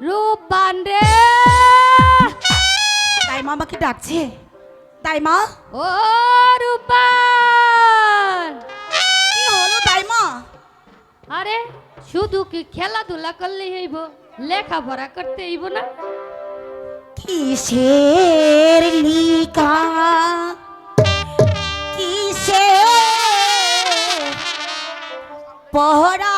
রূপবান রে! তাই মামাকে ডাকছে। তাই মা ও রূপান কি হলো তাই মা আরে শুধু কি খেলাধুলা করলে হইব? লেখাপড়া করতে হইব না? কিসের লিকা কিসে পহরা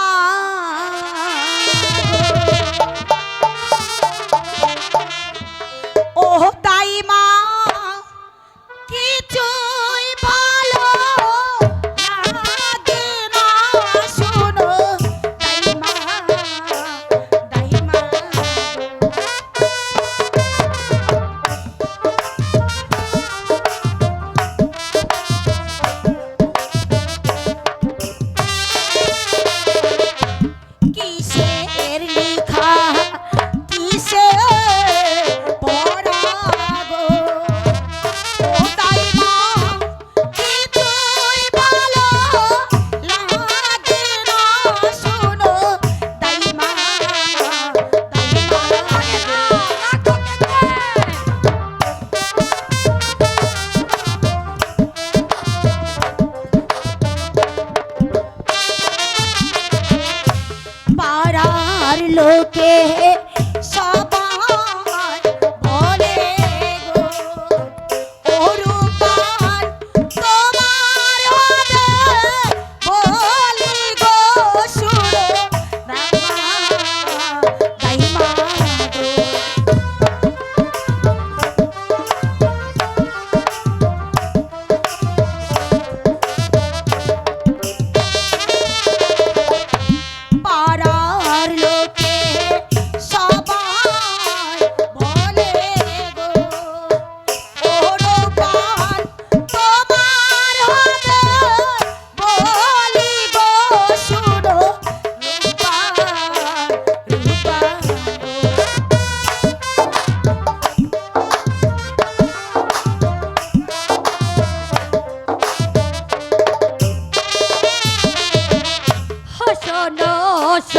পাড়ার লোকে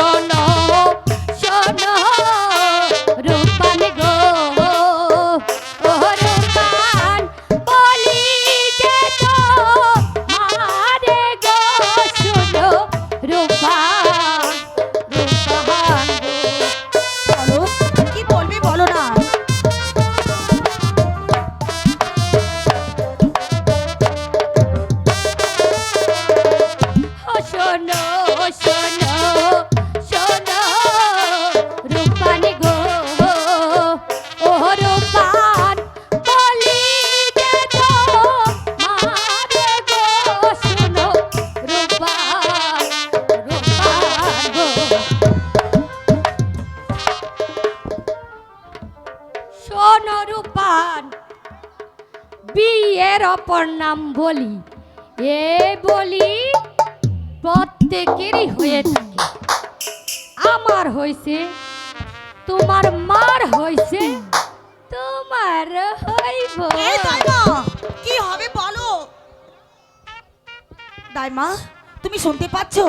no. বিয়ের অপর নাম বলি। এ বলি প্রত্যেকেরই হয়ে থাকে। আমার হয়েছে তোমার মার হয়েছে তোমার হইব। কি হবে বলো? দাইমা, তুমি শুনতে পাচ্ছো?